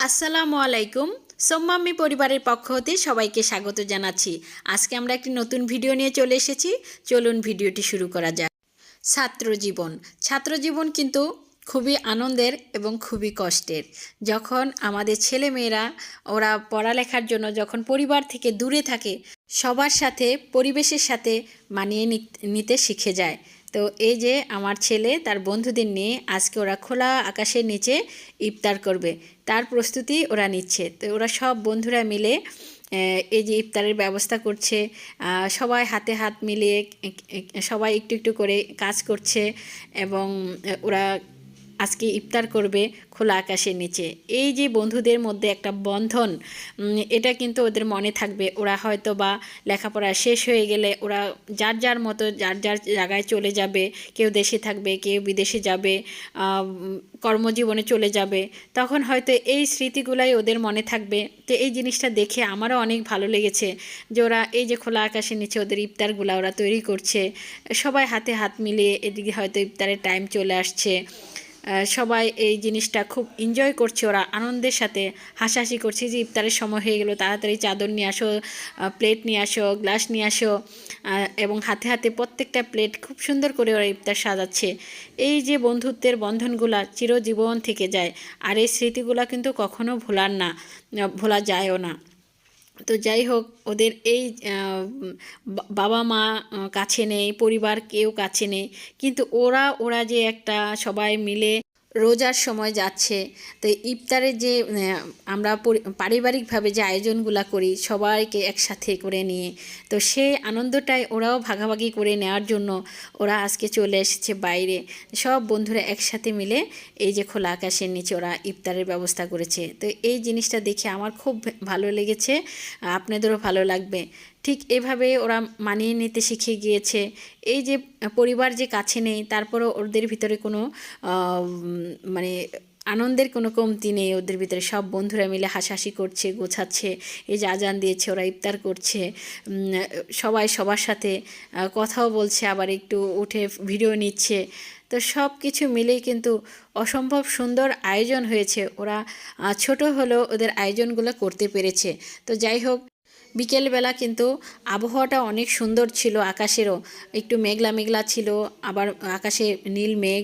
আসসালামু আলাইকুম। সোম্মাম্মি পরিবারের পক্ষ হতে সবাইকে স্বাগত জানাচ্ছি। আজকে আমরা একটি নতুন ভিডিও নিয়ে চলে এসেছি। চলুন ভিডিওটি শুরু করা যাক। ছাত্র জীবন। ছাত্র জীবন কিন্তু খুবই আনন্দের এবং খুবই কষ্টের। যখন আমাদের ছেলেমেয়েরা, ওরা পড়ালেখার জন্য যখন পরিবার থেকে দূরে থাকে, সবার সাথে, পরিবেশের সাথে মানিয়ে নিত- নিতে শিখে যায়। তো এই যে আমার ছেলে, তার বন্ধুদের নিয়ে আজকে ওরা খোলা আকাশের নিচে ইফতার করবে। তার প্রস্তুতি ওরা নিচ্ছে। তো ওরা সব বন্ধুরা মিলে এই যে ইফতারের ব্যবস্থা করছে সবাই হাতে হাত মিলিয়ে সবাই একটু একটু করে কাজ করছে এবং ওরা আজকে ইফতার করবে খোলা আকাশের নিচে। এই যে বন্ধুদের মধ্যে একটা বন্ধন এটা কিন্তু ওদের মনে থাকবে। ওরা হয়তো বা লেখাপড়া শেষ হয়ে গেলে ওরা যার যার মতো, যার যার জায়গায় চলে যাবে, কেউ দেশে থাকবে, কেউ বিদেশে যাবে কর্মজীবনে চলে যাবে, তখন হয়তো এই স্মৃতিগুলাই ওদের মনে থাকবে। তো এই জিনিসটা দেখে আমারও অনেক ভালো লেগেছে যে ওরা এই যে খোলা আকাশের নিচে ওদের ইফতারগুলা ওরা তৈরি করছে। সবাই হাতে হাত মিলিয়ে এদিকে হয়তো ইফতারের টাইম চলে আসছে। সবাই এই জিনিসটা খুব এনজয় করছে, ওরা আনন্দের সাথে হাসাহাসি করছে যে ইফতারের সময় হয়ে গেলো, তাড়াতাড়ি চাদর নিয়ে আসো প্লেট নিয়ে আসো গ্লাস নিয়ে আসো এবং হাতে হাতে প্রত্যেকটা প্লেট খুব সুন্দর করে ওরা ইফতার সাজাচ্ছে। এই যে বন্ধুত্বের বন্ধনগুলা চিরজীবন থেকে যায়, আর এই স্মৃতিগুলা কিন্তু কখনো ভোলার না ভোলা যায়ও না। তো যাই হোক, ওদের এই বাবা মা কাছে নেই, পরিবার কেউ কাছে নেই, কিন্তু ওরা ওরা যে একটা সবাই মিলে রোজার সময় যাচ্ছে। তো ইফতারের যে আমরা পারিবারিকভাবে যে আয়োজনগুলো করি সবাইকে একসাথে করে নিয়ে, তো সেই আনন্দটাই ওরাও ভাগাভাগি করে নেওয়ার জন্য ওরা আজকে চলে এসেছে বাইরে। সব বন্ধুরা একসাথে মিলে এই যে খোলা আকাশের নিচে ওরা ইফতারের ব্যবস্থা করেছে। তো এই জিনিসটা দেখে আমার খুব ভালো লেগেছে। আপনাদেরও ভালো লাগবে। ঠিক এভাবে ওরা মানিয়ে নিতে শিখে গিয়েছে। এই যে পরিবার যে কাছে নেই, তারপরও ওদের ভিতরে কোনো মানে আনন্দের কোনো কমতি নেই ওদের ভিতরে। সব বন্ধুরা মিলে হাসাহাসি করছে, গোছাচ্ছে, এই যে আজান দিয়েছে, ওরা ইফতার করছে। সবাই সবার সাথে কথাও বলছে, আবার একটু উঠে ভিডিও নিচ্ছে। তো সব কিছু মিলেই কিন্তু অসম্ভব সুন্দর আয়োজন হয়েছে। ওরা ছোট হলেও ওদের আয়োজনগুলো করতে পেরেছে। তো যাই হোক বিকেলবেলা কিন্তু আবহাওয়াটা অনেক সুন্দর ছিল আকাশেরও। একটু মেঘলা মেঘলা ছিল, আবার আকাশে নীল মেঘ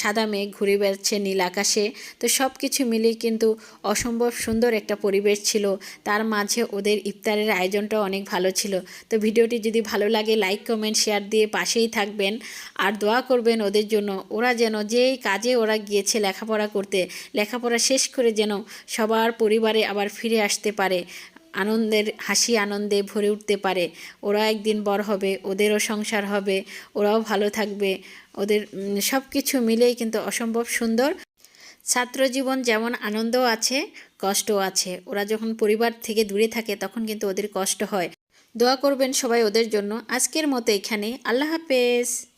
সাদা মেঘ, ঘুরে বেড়াচ্ছে নীল আকাশে। তো সব কিছু মিলিয়ে কিন্তু অসম্ভব সুন্দর একটা পরিবেশ ছিল। তার মাঝে ওদের ইফতারের আয়োজনটাও অনেক ভালো ছিল। তো ভিডিওটি যদি ভালো লাগে, লাইক, কমেন্ট, শেয়ার দিয়ে পাশেই থাকবেন। আর দোয়া করবেন ওদের জন্য, ওরা যেন যেই কাজে ওরা গিয়েছে লেখাপড়া করতে, লেখাপড়া শেষ করে যেন সবার পরিবারে আবার ফিরে আসতে পারে। আনন্দের, হাসি আনন্দে ভরে উঠতে পারে। ওরা একদিন বড় হবে, ওদেরও সংসার হবে, ওরাও ভালো থাকবে। ওদের সব কিছু মিলেই কিন্তু অসম্ভব সুন্দর। ছাত্র জীবন যেমন আনন্দও আছে কষ্ট আছে। ওরা যখন পরিবার থেকে দূরে থাকে, তখন কিন্তু ওদের কষ্ট হয়। দোয়া করবেন সবাই ওদের জন্য। আজকের মতো এখানে আল্লাহ হাফেজ।